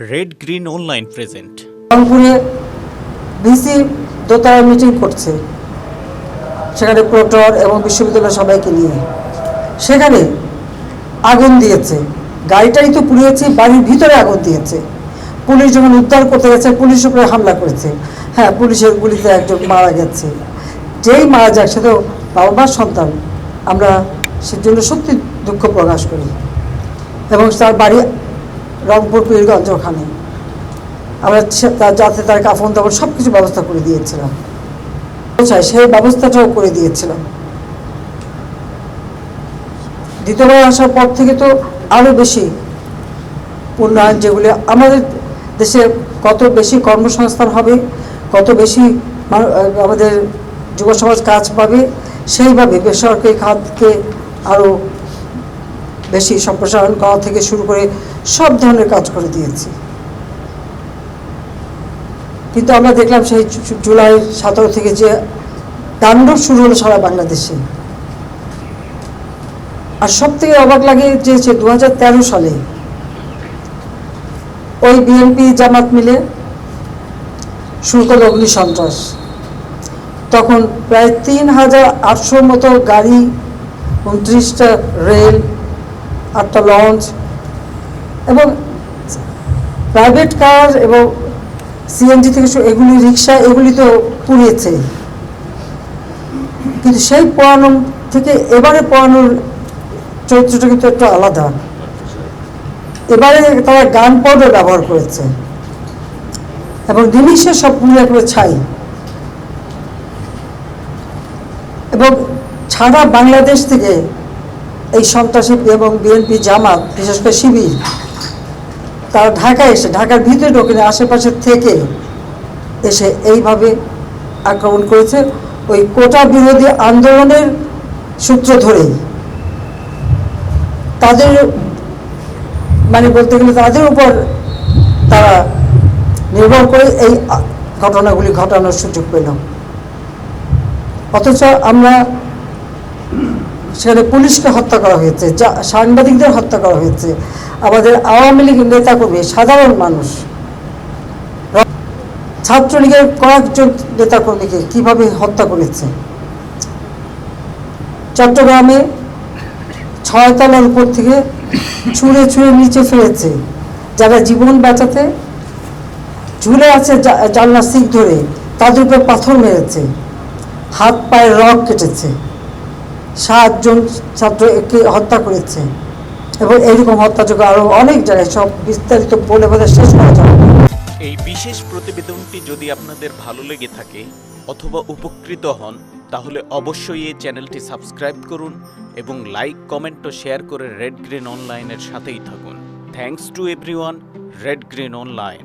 Red green online present রংপুরে VC দোতলায় meeting করছে। সেখানে প্রক্টর এবং বিশ্ববিদ্যালয়ের সবাইকে নিয়ে। সেখানে আগুন দিয়েছে। গাড়িটাই তো পুড়িয়েছে, বাড়ির ভিতরে আগুন দিয়েছে। পুলিশ যখন উদ্ধার করতে গেছে পুলিশ উপরে হামলা করেছে। হ্যাঁ পুলিশের গুলিতে একজন মারা গেছে। যেই মারা যাক, সে তো বাবা মার সন্তান। আমরা সেজন্য সত্যি দুঃখ প্রকাশ করি। এবং তার বাড়ি রংপুর, পীরগঞ্জ ওখানে। আমরা যাতে তার কাফন দাফন সব কিছু ব্যবস্থা করে দিয়েছিলাম। সেই ব্যবস্থাটাও করে দিয়েছিলাম। দ্বিতীয়বার আসার পর থেকে তো আরও বেশি উন্নয়ন যেগুলি আমাদের দেশে কত বেশি কর্মসংস্থান হবে, কত বেশি আমাদের যুব সমাজ কাজ পাবে, সেইভাবে বেসরকারি খাতকে আরও বেশি সম্প্রসারণ করা থেকে শুরু করে সব ধরনের কাজ করে দিয়েছি। কিন্তু আমরা দেখলাম সেই জুলাই সতেরো থেকে যে তাণ্ডব শুরু হলো সারা বাংলাদেশে। আর সব থেকে অবাক লাগে যে যে দু সালে ওই বিএনপি জামাত মিলে শুরু করল অগ্নি সন্ত্রাস। তখন প্রায় তিন হাজার আটশোর মতো গাড়ি, উনত্রিশটা রেল, আটটা লঞ্চ এবং প্রাইভেট কার এবং সিএনজি থেকে এগুলি রিক্সা এগুলি তো পুড়িয়েছে। কিন্তু সেই পোড়ানো থেকে এবারে পোড়ানোর চরিত্রটা কিন্তু একটু আলাদা। এবারে তারা গান পাউডার ব্যবহার করেছে। এবং নিমিষে সব পুড়ে করে ছাই। এবং সারা বাংলাদেশ থেকে এই সন্ত্রাসী এবং বিএনপি জামাত, বিশেষ করে শিবির তারা ঢাকায় এসে, ঢাকার ভিতরে ঢোকে আশেপাশে থেকে এসে এইভাবে আক্রমণ করেছে। ওই কোটা বিরোধী আন্দোলনের সূত্র ধরেই। তাদের মানে বলতে গেলে তাদের উপর তারা নির্ভর করে এই ঘটনাগুলি ঘটানোর সুযোগ পেল। অথচ আমরা সেখানে পুলিশকে হত্যা করা হয়েছে, যা সাংবাদিকদের হত্যা করা হয়েছে। আমাদের আওয়ামী লীগ নেতাকর্মী সাধারণ মানুষ। ছাত্রলীগের কয়েকজন নেতাকর্মীকে কীভাবে হত্যা করেছে? চট্টগ্রামে ছয়তলার উপর থেকে ছুঁড়ে ছুঁড়ে নিচে ফেলেছে। যারা জীবন বাঁচাতে ঝুলে আছে জা- জানলার সিক ধরে, তাদের উপর পাথর মেরেছে। হাত, পায়ে রক কেটেছে। সাতজন ছাত্রকে হত্যা করেছে। এবং এরকম হত্যাযোগ্য আরও অনেক জায়গায় সব বিস্তারিত বলে বলে শেষ করা যাবে এই বিশেষ প্রতিবেদনটি যদি আপনাদের ভালো লেগে থাকে অথবা উপকৃত হন, তাহলে অবশ্যই এই চ্যানেলটি সাবস্ক্রাইব করুন এবং লাইক, কমেন্ট ও শেয়ার করে রেড গ্রিন অনলাইনের সাথেই থাকুন। Thanks to everyone red green online